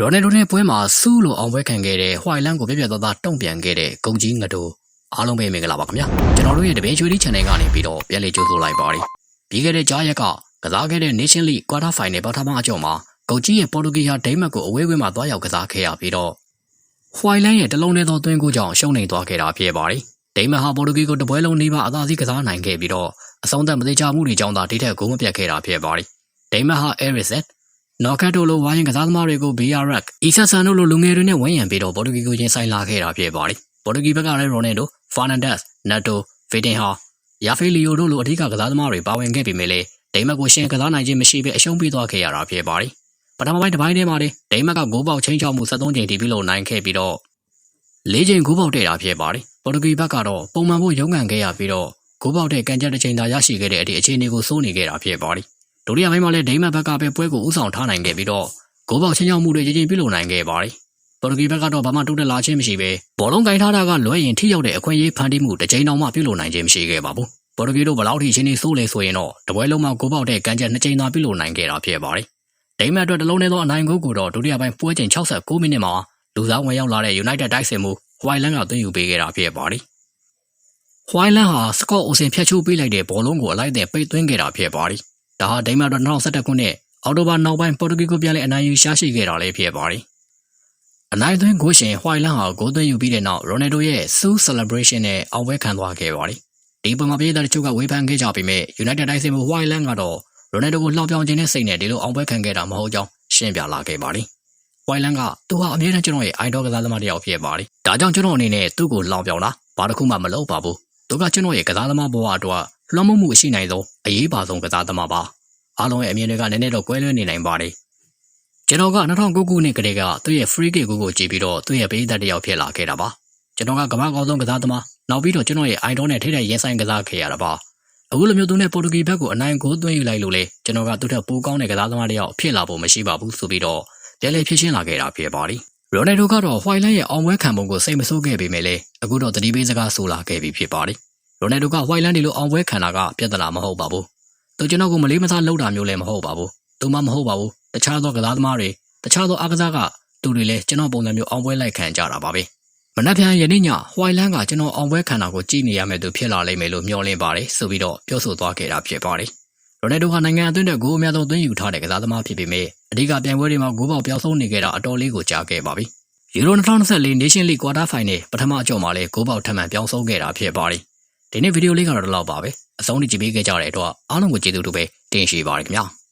ရိုနယ်ဒိုနဲ့ပွဲမှာစူးလိုအောင်ပွဲခံခဲ့တဲ့ဟွိုင်လန်ကိုပြပြသားသားတုံ့ပြန်ခဲ့တဲ့ဂုံကြီးငတိုအားလုံးပဲမင်္ဂလာပါခင်ဗျာကျွန်တော်တို့ရဲ့တပင်းချွေးဒီ channel ကနေပြီးတော့ပြန်လည်ကြိုဆိုလိုက်ပါရစေပြီးခဲ့တဲ့ကြားရက်ကကစားခဲ့တဲ့ Nation League Quarter Final ပထမအကြောင်းမှာဂုံကြီးရဲ့ပေါ်တူဂီယာဒိန်းမတ်ကိုအဝေးဝေးမှာတွားရောက်ကစားခဲ့ရပြီးတော့ဟွိုင်လန်ရဲ့တလုံးနဲ့သောသွင်းကိုကြောင့်ရှုံးနေသွားခဲ့တာဖြစ်ပါတယ်ဒိန်းမတ်ဟာပေါ်တူဂီကိုတပွဲလုံးနှီးပါအသာစီးကစားနိုင်ခဲ့ပြီးတော့အဆုံးသတ်မသေးချမှုတွေကြောင့်သာဒီထက်ဂိုးမပြတ်ခဲ့တာဖြစ်ပါတယ်ဒိန်းမတ်ဟာ Ericsson နော်ကတ်တို့လိုဝိုင်းရင်ကစားသမားတွေကို BRX အီဆာဆန်တို့လိုလူငယ်တွေနဲ့ဝန်းရံပြီးတော့ပေါ်တူဂီကိုရင်ဆိုင်လာခဲ့တာဖြစ်ပါတယ်။ပေါ်တူဂီဘက်ကလည်းရိုနယ်ဒို၊ဖာနန်ဒက်စ်၊နက်တို၊ဗီတင်ဟာယာဖေလီယိုတို့လိုအထူးကကစားသမားတွေပါဝင်ခဲ့ပေမဲ့လည်းဒိမတ်ကိုရှင်ကစားနိုင်ခြင်းမရှိဘဲအရှုံးပေးသွားခဲ့ရတာဖြစ်ပါတယ်။ပထမပိုင်းတစ်ပိုင်းထဲမှာလေဒိမတ်ကဂိုးပေါက်ချင်းချောက်မှု73ချိန်တီးပြီးလို့နိုင်ခဲ့ပြီးတော့၄ချိန်ဂိုးပေါက်တဲ့တာဖြစ်ပါတယ်။ပေါ်တူဂီဘက်ကတော့ပုံမှန်ဖို့ရုန်းကန်ခဲ့ရပြီးတော့ဂိုးပေါက်တဲ့ကန်ချက်တစ်ချိန်သာရရှိခဲ့တဲ့အထိအခြေအနေကိုစိုးနေခဲ့တာဖြစ်ပါတယ်။ ဒုတိယပိုင်းမှာလည်းဒိမတ်ဘက်ကပဲပွဲကိုဥဆောင်ထားနိုင်ခဲ့ပြီးတော့ဂိုးပေါက်ချင်းချောက်မှုတွေကြီးကြီးပြုလုပ်နိုင်ခဲ့ပါတယ်။ပေါ်တူဂီဘက်ကတော့ဘာမှတိုးတက်လာခြင်းမရှိဘဲဘောလုံးကင်ထားတာကလွဲရင်ထိရောက်တဲ့အခွင့်အရေးဖန်တီးမှုတစ်ချိန်တောင်မှပြုလုပ်နိုင်ခြင်းမရှိခဲ့ပါဘူး။ပေါ်တူဂီတို့ဘယ်လောက်ထိချင်းနေဆိုးလဲဆိုရင်တော့တပွဲလုံးမှာဂိုးပေါက်တဲ့ကန်ချက်နှစ်ချိန်သာပြုလုပ်နိုင်ခဲ့တာဖြစ်ပါတယ်။ဒိမတ်အတွက်တလုံးနဲ့သောအနိုင်ဂိုးကိုတော့ဒုတိယပိုင်းပွဲချိန်69မိနစ်မှာလူစားဝင်ရောက်လာတဲ့ United တိုက်စစ်မှုဟွိုင်လန်ကသွင်းယူပေးခဲ့တာဖြစ်ပါတယ်။ဟွိုင်လန်ဟာစကော့အိုစင်ဖျက်ချိုးပေးလိုက်တဲ့ဘောလုံးကိုအလိုက်တဲ့ပိတ်သွင်းခဲ့တာဖြစ်ပါတယ်။ ဒါဟာဒိမတ်အတွက်2011ခုနှစ်အော်တိုဘာနောက်ပိုင်းပေါ်တူဂီကိုပြန်လည်အနိုင်ယူရှားရှိခဲ့တာလည်းဖြစ်ပါတယ်။အနိုင်သွင်းဂိုးရှင်ဟွိုင်လန်ဟာဂိုးသွင်းယူပြီးတဲ့နောက်ရိုနယ်ဒိုရဲ့ Su Celebration နဲ့အောင်ပွဲခံသွားခဲ့ပါတယ်။ဒီပုံမှာပြည်သားတချို့ကဝေဖန်ခဲ့ကြပေမဲ့ United တိုက်စစ်မှုဟွိုင်လန်ကတော့ရိုနယ်ဒိုကိုလှောင်ပြောင်ခြင်းနဲ့စိတ်နဲ့ဒီလိုအောင်ပွဲခံခဲ့တာမဟုတ်ကြောင်းရှင်းပြလာခဲ့ပါတယ်။ဟွိုင်လန်ကသူဟာအမြဲတမ်းကျွန်တော်ရဲ့ idol ကစားသမားတစ်ယောက်ဖြစ်ပါတယ်။ဒါကြောင့်ကျွန်တော်အနေနဲ့သူ့ကိုလှောင်ပြောင်တာဘာတစ်ခုမှမလုပ်ပါဘူး။သူကကျွန်တော်ရဲ့ကစားသမားဘဝအတွက် လွှမ်းမိုးမှုအရှိနိုင်ဆုံးအရေးပါဆုံးကစားသမားပါ။အားလုံးရဲ့အမြင်တွေကနည်းနည်းတော့ကွဲလွဲနေနိုင်ပါတယ်။ကျွန်တော်က2009ခုနှစ်ကတည်းကသူ့ရဲ့ free kick ကိုကိုကြည့်ပြီးတော့သူ့ရဲ့ပေးသက်တစ်ယောက်ဖြစ်လာခဲ့တာပါ။ကျွန်တော်ကကမ္ဘာကောင်းဆုံးကစားသမားနောက်ပြီးတော့ကျွန်တော်ရဲ့ idol နဲ့ထိတဲ့ရင်ဆိုင်ကစားခဲ့ရတာပါ။အခုလိုမျိုးသူနဲ့ပေါ်တူဂီဘက်ကိုအနိုင်ကိုသွင်းယူလိုက်လို့လေကျွန်တော်ကသူ့ထက်ပိုကောင်းတဲ့ကစားသမားတစ်ယောက်ဖြစ်လာဖို့မရှိပါဘူးဆိုပြီးတော့ပြန်လည်ဖြစ်ရှင်းလာခဲ့တာဖြစ်ပါတယ်။ရိုနယ်ဒိုကတော့ဟွိုင်လန်ရဲ့အောင်ပွဲခံပုံကိုစိတ်မဆိုးခဲ့ပေမဲ့လည်းအခုတော့တတိပေးစကားဆိုလာခဲ့ပြီဖြစ်ပါတယ်။ ရိုနယ်ဒိုကဟွိုင်လန်ဒီလိုအောင်ပွဲခံတာကပြဿနာမဟုတ်ပါဘူး။သူကျွန်တော်ကိုမလေးမစားလုပ်တာမျိုးလည်းမဟုတ်ပါဘူး။သူမှမဟုတ်ပါဘူး။တခြားသောကစားသမားတွေတခြားသောအားကစားကသူတွေလည်းကျွန်တော်ပုံစံမျိုးအောင်ပွဲလိုက်ခံကြတာပါပဲ။မနက်ဖြန်ယနေ့ညဟွိုင်လန်ကကျွန်တော်အောင်ပွဲခံတာကိုကြည့်နေရမယ်သူဖြစ်လာလိမ့်မယ်လို့မျှော်လင့်ပါတယ်ဆိုပြီးတော့ပြောဆိုသွားခဲ့တာဖြစ်ပါတယ်။ရိုနယ်ဒိုကနိုင်ငံအသင်းတဲ့ဂိုးအများဆုံးသွင်းယူထားတဲ့ကစားသမားဖြစ်ပေမဲ့အဓိကပြိုင်ပွဲတွေမှာဂိုးပေါက်ပြောင်းဆုံးနေခဲ့တာအတော်လေးကိုကြားခဲ့ပါပြီ။ယူရို2024 Nation League Quarter Final ပထမအကြောမှာလည်းဂိုးပေါက်ထပ်မံပြောင်းဆုံးခဲ့တာဖြစ်ပါတယ်။ ဒီနေ့ဗီဒီယိုလေးကတော့ဒီလောက်ပါပဲ။အဆုံးထိကြည့်ပေးခဲ့ကြတဲ့အတွက်အားလုံးကိုကျေးဇူးတူပဲတင်ရှိပါရခင်ဗျာ။